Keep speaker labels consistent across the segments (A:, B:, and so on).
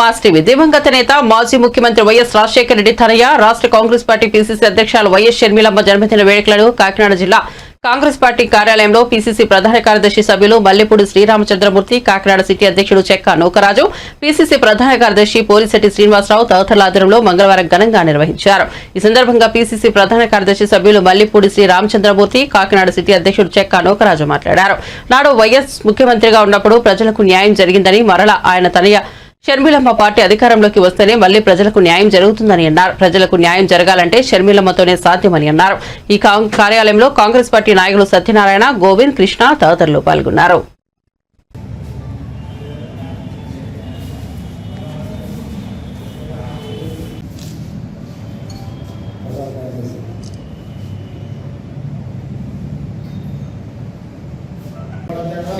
A: Mass TV. దివంగత నేత మాజీ ముఖ్యమంత్రి వైఎస్ రాజశేఖర రెడ్డి తనయ్య రాష్ట్ర కాంగ్రెస్ పార్టీ పీసీసీ అధ్యక్షులు వైఎస్ షర్మిలమ్మ జన్మదిన వేడుకలను కాకినాడ జిల్లా కాంగ్రెస్ పార్టీ కార్యాలయంలో పీసీసీ ప్రధాన కార్యదర్శి సభ్యులు మల్లెపూడి శ్రీరామచంద్రమూర్తి కాకినాడ సిటీ అధ్యక్షుడు చెక్క నూకరాజు పీసీసీ ప్రధాన కార్యదర్శి పోలిశెట్టి శ్రీనివాసరావు తదితరుల ఆధ్వర్యంలో మంగళవారం ఘనంగా నిర్వహించారు. ఈ సందర్భంగా పీసీసీ ప్రధాన కార్యదర్శి సభ్యులు మల్లెపూడి శ్రీ రామచంద్రమూర్తి కాకినాడ సిటీ అధ్యక్షుడు చెక్క నూకరాజు మాట్లాడారు. నాడు వైఎస్ ముఖ్యమంత్రిగా ఉన్నప్పుడు ప్రజలకు న్యాయం జరిగిందని మరలా ఆయన తనయ షర్మిలమ్మ పార్టీ అధికారంలోకి వస్తేనే మళ్ళీ ప్రజలకు న్యాయం జరుగుతుందని అన్నారు. ప్రజలకు న్యాయం జరగాలంటే షర్మిలమ్మతోనే సాధ్యమని అన్నారు. ఈ కాం- కార్యాలయంలో కాంగ్రెస్ పార్టీ నాయకులు సత్యనారాయణ గోవింద్ కృష్ణ తదితరులు పాల్గొన్నారు.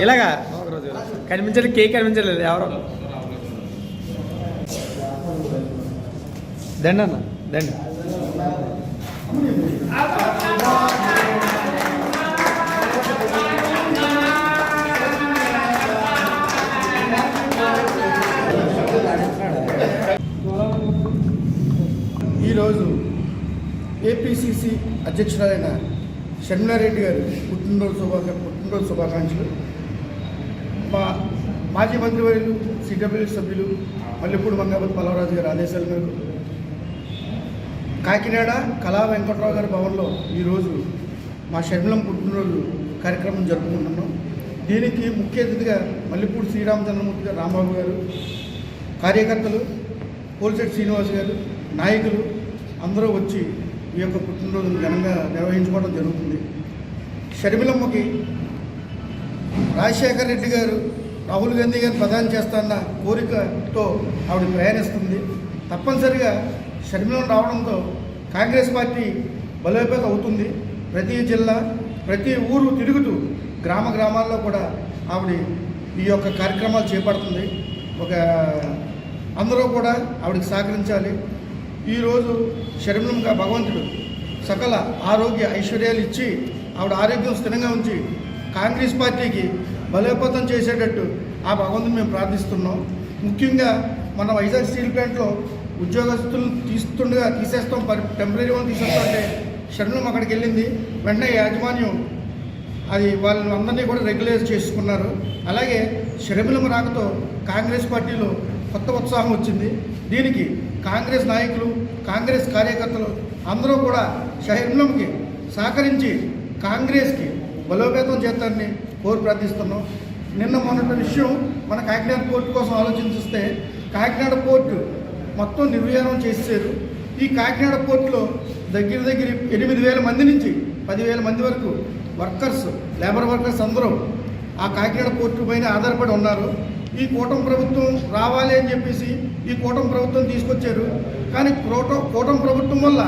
B: ఇలాగా? కనిపించలేదు కేక్ కనిపించలేదు ఎవరు? దండి అన్న దండి.
C: ఈరోజు ఏపీసీసీ అధ్యక్షురాలైన షర్మిలారెడ్డి గారు పుట్టినరోజు శుభాక పుట్టినరోజు శుభాకాంక్షలు. మా మాజీ మంత్రివర్యులు సిడబ్ల్యూ సభ్యులు మల్లెపూడి మంగాపతి పల్లవరాజు గారి ఆదేశాల మేరకు కాకినాడ కళా వెంకట్రావు గారి భవన్లో ఈరోజు మా షర్మిలం పుట్టినరోజు కార్యక్రమం జరుపుకుంటున్నాం. దీనికి ముఖ్య అతిథిగా మల్లెపూడి శ్రీరామచంద్రమూర్తి గారు రాంబాబు గారు కార్యకర్తలు పోలిశెట్టి శ్రీనివాస్ గారు నాయకులు అందరూ వచ్చి ఈ యొక్క పుట్టినరోజును ఘనంగా నిర్వహించుకోవడం జరుగుతుంది. షర్మిలమ్మకి రాజశేఖర రెడ్డి గారు రాహుల్ గాంధీ గారిని ప్రధాని చేస్తాన్న కోరికతో ఆవిడ ప్రయాణిస్తుంది. తప్పనిసరిగా షర్మిలం రావడంతో కాంగ్రెస్ పార్టీ బలోపేతం అవుతుంది. ప్రతి జిల్లా ప్రతి ఊరు తిరుగుతూ గ్రామ గ్రామాల్లో కూడా ఆవిడ ఈ యొక్క కార్యక్రమాలు చేపడుతుంది. ఒక అందరూ కూడా ఆవిడకి సహకరించాలి. ఈరోజు షర్మిలంగా భగవంతుడు సకల ఆరోగ్య ఐశ్వర్యాలు ఇచ్చి ఆవిడ ఆరోగ్యం స్థిరంగా ఉంచి కాంగ్రెస్ పార్టీకి బలోపేతం చేసేటట్టు ఆ భగవంతుని మేము ప్రార్థిస్తున్నాం. ముఖ్యంగా మన వైజాగ్ స్టీల్ ప్లాంట్లో ఉద్యోగస్తులను తీస్తుండగా తీసేస్తాం పరి టెంపరీ తీసేస్తాం అంటే షర్మిలం అక్కడికి వెళ్ళింది. వెంటనే యాజమాన్యం అది వాళ్ళని అందరినీ కూడా రెగ్యులైజ్ చేసుకున్నారు. అలాగే షర్మిలం రాకతో కాంగ్రెస్ పార్టీలో కొత్త ఉత్సాహం వచ్చింది. దీనికి కాంగ్రెస్ నాయకులు కాంగ్రెస్ కార్యకర్తలు అందరూ కూడా షర్మిలంకి సహకరించి కాంగ్రెస్కి బలోపేతం చేస్తారని కోరి ప్రార్థిస్తున్నాం. నిన్న మొన్నటి విషయం మన కాకినాడ పోర్టు కోసం ఆలోచించిస్తే కాకినాడ పోర్టు మొత్తం నిర్వీర్యం చేసేసారు ఈ కాకినాడ పోర్టులో దగ్గర దగ్గర ఎనిమిది వేల మంది నుంచి పదివేల మంది వరకు వర్కర్స్ లేబర్ వర్కర్స్ అందరూ ఆ కాకినాడ పోర్టు పైన ఆధారపడి ఉన్నారు. ఈ కూటమి ప్రభుత్వం రావాలి అని చెప్పేసి ఈ కూటమి ప్రభుత్వం తీసుకొచ్చారు. కానీ కూట కూటమి ప్రభుత్వం వల్ల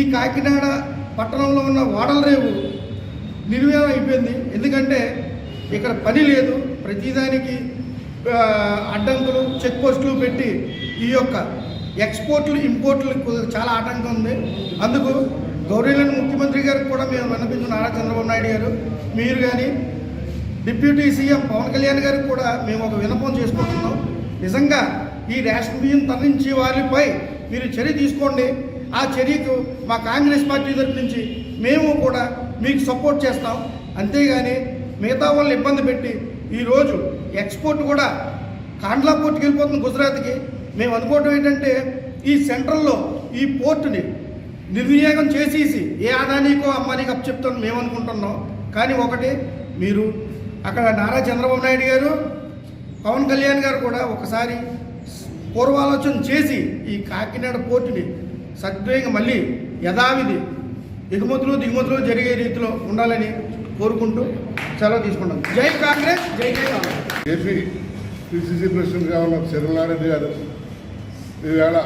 C: ఈ కాకినాడ పట్టణంలో ఉన్న వాడల రేవు నిర్వీర్యం అయిపోయింది. ఎందుకంటే ఇక్కడ పని లేదు. ప్రతిదానికి అడ్డంకులు చెక్ పోస్టులు పెట్టి ఈ యొక్క ఎక్స్పోర్ట్లు ఇంపోర్ట్లు చాలా ఆటంకం ఉంది. అందుకు గౌరీలను ముఖ్యమంత్రి గారికి కూడా మేము వినిపించిన నారా చంద్రబాబు నాయుడు గారు మీరు కానీ డిప్యూటీ సీఎం పవన్ కళ్యాణ్ గారికి కూడా మేము ఒక వినపం చేసుకుంటున్నాం. నిజంగా ఈ రేషన్ బియ్యం తరలించే వారిపై మీరు చర్య తీసుకోండి. ఆ చర్యకు మా కాంగ్రెస్ పార్టీ తరపు నుంచి మేము కూడా మీకు సపోర్ట్ చేస్తాం. అంతేగాని మిగతా వాళ్ళని ఇబ్బంది పెట్టి ఈరోజు ఎక్స్పోర్ట్ కూడా కాండ్లా పోర్టుకి వెళ్ళిపోతుంది గుజరాత్కి. మేము అనుకోవటం ఏంటంటే ఈ సెంట్రల్లో ఈ పోర్టుని నిర్వినియోగం చేసేసి ఏ ఆదానికో అమ్మానికో చెప్తాను మేము అనుకుంటున్నాం. కానీ ఒకటి మీరు అక్కడ నారా చంద్రబాబు నాయుడు గారు పవన్ కళ్యాణ్ గారు కూడా ఒకసారి పూర్వాలోచన చేసి ఈ కాకినాడ పోర్టుని సద్వేగంగా మళ్ళీ యథావిధి ఎగుమతులు దిగుమతులు జరిగే రీతిలో ఉండాలని కోరుకుంటూ సెలవు తీసుకుంటాం జై కాంగ్రెస్ జై జై కాంగ్రెస్
D: ఏపీ పిసిసి ప్రెసిడెంట్గా ఉన్న శరణారెడ్డి గారు. ఈవేళ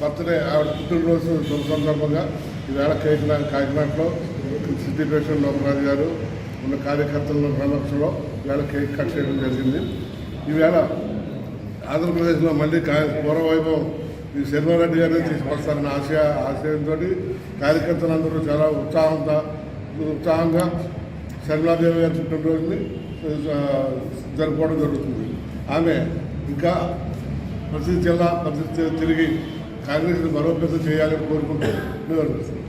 D: బర్త్డే ఆవిడ పుట్టినరోజు శుభ సందర్భంగా ఈవేళ కాకినాడ కాకినాడలో సిటీ లోకరాజు గారు ఉన్న కార్యకర్తల సమక్షంలో ఈవేళ కేక్ కట్ చేయడం జరిగింది. ఈవేళ ఆంధ్రప్రదేశ్లో మళ్ళీ కా పూర్వవైభవం. ఈ శర్మారెడ్డి గారిని తీసుకొస్తారన్న ఆశయ ఆశయంతో కార్యకర్తలందరూ చాలా ఉత్సాహంగా ఉత్సాహంగా శరణాదేవి గారి పుట్టినరోజుని రోజుని జరుపుకోవడం జరుగుతుంది. ఆమె ఇంకా ప్రతి జిల్లా ప్రతి తిరిగి కాంగ్రెస్ని బలోపేతం చేయాలని కోరుకుంటూ నిలబడుతుంది